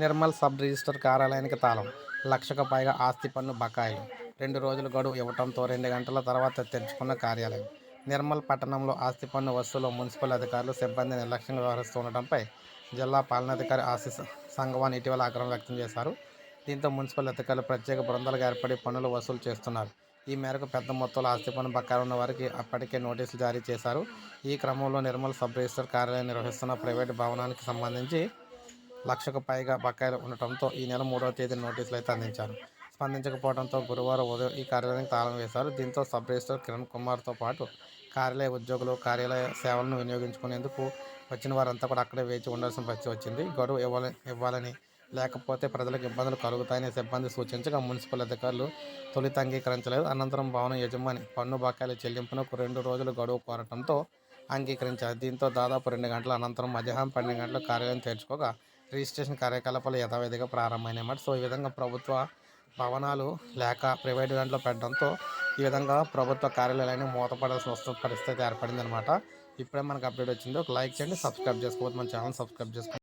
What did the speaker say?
Nirmal sub register కార్యాలయానికి తాళం. లక్షకు పైగా ఆస్తి పన్ను బకాయిలు. రెండు రోజులు గడువు ఇవ్వడంతో రెండు గంటల తర్వాత తెరుచుకున్న కార్యాలయం. నిర్మల్ పట్టణంలో ఆస్తి పన్ను వసూలు మున్సిపల్ అధికారులు సిబ్బంది నిర్లక్ష్యంగా వ్యవహరిస్తుండటంపై జిల్లా పాలనాధికారి ఆశీస్ సంఘవాన్ ఇటీవల ఆగ్రహం వ్యక్తం చేశారు. దీంతో మున్సిపల్ అధికారులు ప్రత్యేక బృందాలుగా ఏర్పడి పన్నులు వసూలు చేస్తున్నారు. ఈ మేరకు పెద్ద మొత్తంలో ఆస్తి పన్ను బకాయిలు ఉన్న వారికి అప్పటికే నోటీసులు జారీ చేశారు. ఈ క్రమంలో నిర్మల్ సబ్ రిజిస్టర్ కార్యాలయం నిర్వహిస్తున్న ప్రైవేటు భవనానికి సంబంధించి లక్షకు పైగా బకాయిలు ఉండటంతో ఈ నెల మూడవ తేదీ నోటీసులు అయితే అందించారు. స్పందించకపోవడంతో గురువారం ఉదయం ఈ కార్యాలయానికి తాళం వేశారు. దీంతో సబ్ రిజిస్టర్ కిరణ్ కుమార్తో పాటు కార్యాలయ ఉద్యోగులు కార్యాలయ సేవలను వినియోగించుకునేందుకు వచ్చిన వారంతా కూడా అక్కడే వేచి ఉండాల్సిన పరిస్థితి వచ్చింది. గడువు ఇవ్వాలి ఇవ్వాలని లేకపోతే ప్రజలకు ఇబ్బందులు కలుగుతాయని సిబ్బంది సూచించగా మున్సిపల్ అధికారులు తొలుత అంగీకరించలేదు. అనంతరం భవన యజమాని పన్ను బకాయిల చెల్లింపునకు రెండు రోజులు గడువు కోరటంతో అంగీకరించారు. దీంతో దాదాపు రెండు గంటల అనంతరం మధ్యాహ్నం పన్నెండు గంటల కార్యాలయం తెరుచుకోగా రిజిస్ట్రేషన్ కార్యకలాపాలు యథావిధిగా ప్రారంభమైనమాట సో ఈ విధంగా ప్రభుత్వ భవనాలు లేక ప్రైవేట్ దాంట్లో పెట్టడంతో ఈ విధంగా ప్రభుత్వ కార్యాలయాన్ని మూతపడాల్సిన వస్తున్న పరిస్థితి ఏర్పడింది అనమాట ఇప్పుడే మనకు అప్డేట్ వచ్చింది. ఒక లైక్ చేయండి సబ్స్క్రైబ్ చేసుకోవద్దు మన ఛానల్ సబ్స్క్రైబ్ చేసుకోండి